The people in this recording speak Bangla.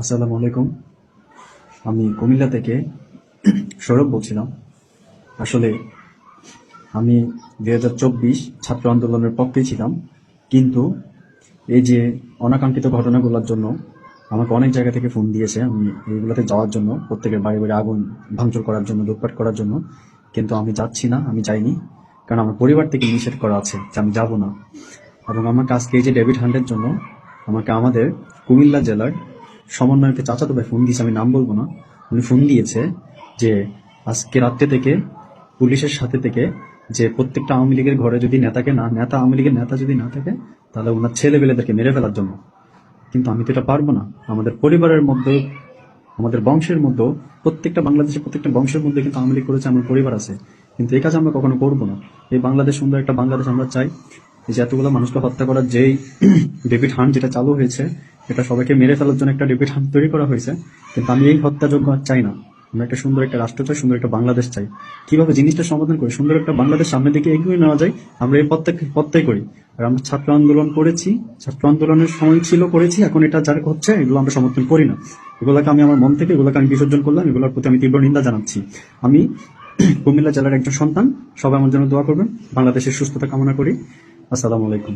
আসসালামু আলাইকুম। আমি কুমিল্লা থেকে সৌরভ বলছিলাম। আসলে আমি দুই হাজার চব্বিশ ছাত্র আন্দোলনের পক্ষে ছিলাম, কিন্তু এই যে অনাকাঙ্ক্ষিত ঘটনাগুলোর জন্য আমাকে অনেক জায়গা থেকে ফোন দিয়েছে, আমি এইগুলোতে যাওয়ার জন্য, প্রত্যেকের বাড়ি বাড়ি আগুন ভাঙচুর করার জন্য, লুটপাট করার জন্য, কিন্তু আমি যাচ্ছি না, আমি যাইনি, কারণ আমার পরিবার থেকে নিষেধ করা আছে যে আমি যাব না। এবং আমাকে আজকে এই যে ডেভিড হান্ডের জন্য আমাকে আমাদের কুমিল্লা জেলার সমন্বয়কে চাচাতো ভাই ফোন দিয়েছে, আমি নাম বলব না। উনি ফোন দিয়েছে যে, আজকে রাত্রে থেকে পুলিশের সাথে থেকে যে প্রত্যেকটা আওয়ামী লীগের ঘরে যদি নেতাকে না, নেতা, আওয়ামী লীগের নেতা যদি না থাকে, তাহলে ওনার ছেলে পেলেদেরকে মেরে ফেলার জন্য। কিন্তু আমি তো এটা পারব না। আমাদের পরিবারের মধ্যে আমাদের বংশের মধ্যে প্রত্যেকটা বাংলাদেশের প্রত্যেকটা বংশের মধ্যে কিন্তু আওয়ামী লীগ করেছে আমার পরিবার আছে। কিন্তু এই কাজ আমরা কখনো করব না। এই বাংলাদেশ সুন্দর একটা বাংলাদেশ আমরা চাই। যে এতগুলো মানুষকে হত্যা করার যেই ডেভিড হান্ট যেটা চালু হয়েছে এটা সবাইকে মেরে ফেলার জন্য একটা হান্ট তৈরি করা হয়েছে। কিন্তু আমি এই হত্যাযোগ্য চাই না। আমরা একটা সুন্দর একটা রাষ্ট্র চাই, সুন্দর একটা বাংলাদেশ চাই। কীভাবে জিনিসটা সমাধান করি? সুন্দর একটা বাংলাদেশ সামনের দিকে এগিয়ে নেওয়া যায়, আমরা এই প্রত্যেক পথটাই করি। আর আমরা ছাত্র আন্দোলন করেছি, ছাত্র আন্দোলনের সময় ছিল, করেছি। এখন এটা যার হচ্ছে, এগুলো আমরা সমর্থন করি না। এগুলোকে আমি আমার মন থেকে, এগুলোকে আমি বিসর্জন করলাম, এগুলোর প্রতি আমি তীব্র নিন্দা জানাচ্ছি। আমি কুমিল্লা জেলার একজন সন্তান, সবাই আমার জন্য দোয়া করবেন। বাংলাদেশের সুস্থতা কামনা করি। আসসালামু আলাইকুম।